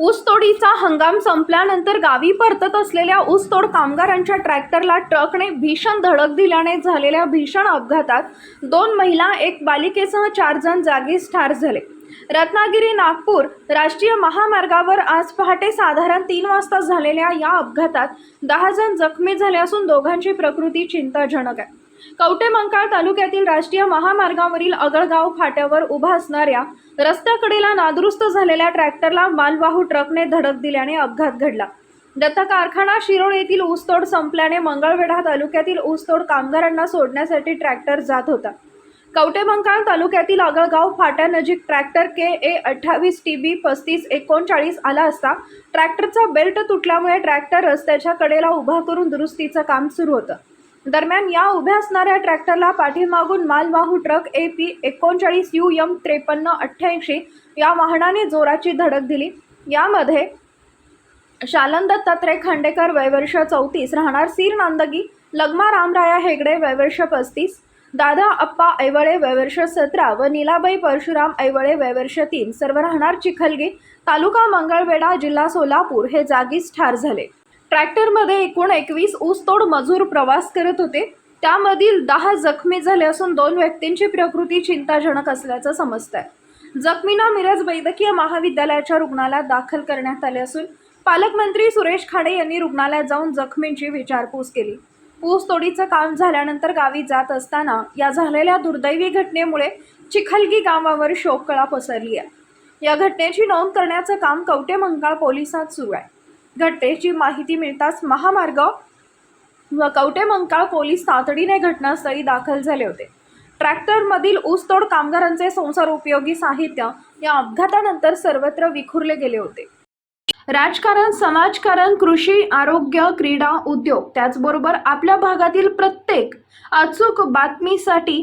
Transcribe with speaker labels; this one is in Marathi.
Speaker 1: ऊसतोडीचा हंगाम संपल्यानंतर गावी परतत असलेल्या ऊसतोड कामगारांच्या ट्रॅक्टरला ट्रकने भीषण धडक दिल्याने झालेल्या भीषण अपघातात दोन महिला एक बालिकेसह चार जण जागीच ठार झाले. रत्नागिरी नागपूर राष्ट्रीय महामार्गावर आज पहाटे साधारण तीन वाजता झालेल्या या अपघातात दहा जण जखमी झाले असून दोघांची प्रकृती चिंताजनक आहे. कवटेमंकाळ तालुक्यातील राष्ट्रीय महामार्गावरील अगळगाव फाट्यावर उभा असणाऱ्या रस्त्याकडेला नादुरुस्त झालेल्या ट्रॅक्टरला मालवाहू ट्रकने धडक दिल्याने अपघात घडला. दत्त कारखाना शिरोळ येथील ऊसतोड संपल्याने मंगळवेढा तालुक्यातील ऊसतोड कामगारांना सोडण्यासाठी ट्रॅक्टर जात होता. कवटेमंकाळ तालुक्यातील आगळगाव फाट्यानजीक ट्रॅक्टर के ए अठ्ठावीस टी बी पस्तीस एकोणचाळीस आला असता ट्रॅक्टरचा बेल्ट तुटल्यामुळे ट्रॅक्टर रस्त्याच्या कडेला उभा करून दुरुस्तीचं काम सुरू होतं. दरम्यान या उभ्या असणाऱ्या ट्रॅक्टरला पाठीमागून मालवाहू ट्रक ए पी एकोणचाळीस यू यम त्रेपन्न अठ्ठ्याऐंशी या वाहनाने जोराची धडक दिली. यामध्ये शालन दत्तात्रय खांडेकर वयवर्ष चौतीस राहणार सीर नांदगी लगमा रामराया हेगडे वयवर्ष पस्तीस दादा अप्पा ऐवळे वयवर्ष सतरा व नीलाबाई परशुराम ऐवळे वयवर्ष तीन. सर्व राहणार चिखलगी तालुका मंगळवेढा जिल्हा सोलापूर. हे जागीच ठार झाले. ट्रॅक्टरमध्ये एकूण एकवीस ऊसतोड मजूर प्रवास करत होते. त्यामधील दहा जखमी झाले असून दोन व्यक्तींची प्रकृती चिंताजनक असल्याचं समजतंय. जखमींना मिरज वैद्यकीय महाविद्यालयाच्या रुग्णालयात दाखल करण्यात आले असून पालकमंत्री सुरेश खाडे यांनी रुग्णालयात जाऊन जखमींची विचारपूस केली. ऊसतोडीचं काम झाल्यानंतर गावी जात असताना या झालेल्या दुर्दैवी घटनेमुळे चिखलगी गावावर शोककळा पसरली आहे या घटनेची नोंद करण्याचं काम कवटे मंकाळ पोलिसात सुरू आहे. घटनेची माहिती मिळताच महामार्ग व कवटेमंकाळ पोलीस तातडीने घटनास्थळी दाखल झाले होते. ट्रॅक्टरमधील ऊसतोड कामगारांचे संसार उपयोगी साहित्य या अपघातानंतर सर्वत्र विखुरले गेले होते. राजकारण समाजकारण कृषी आरोग्य क्रीडा उद्योग त्याचबरोबर आपल्या भागातील प्रत्येक अचूक बातमीसाठी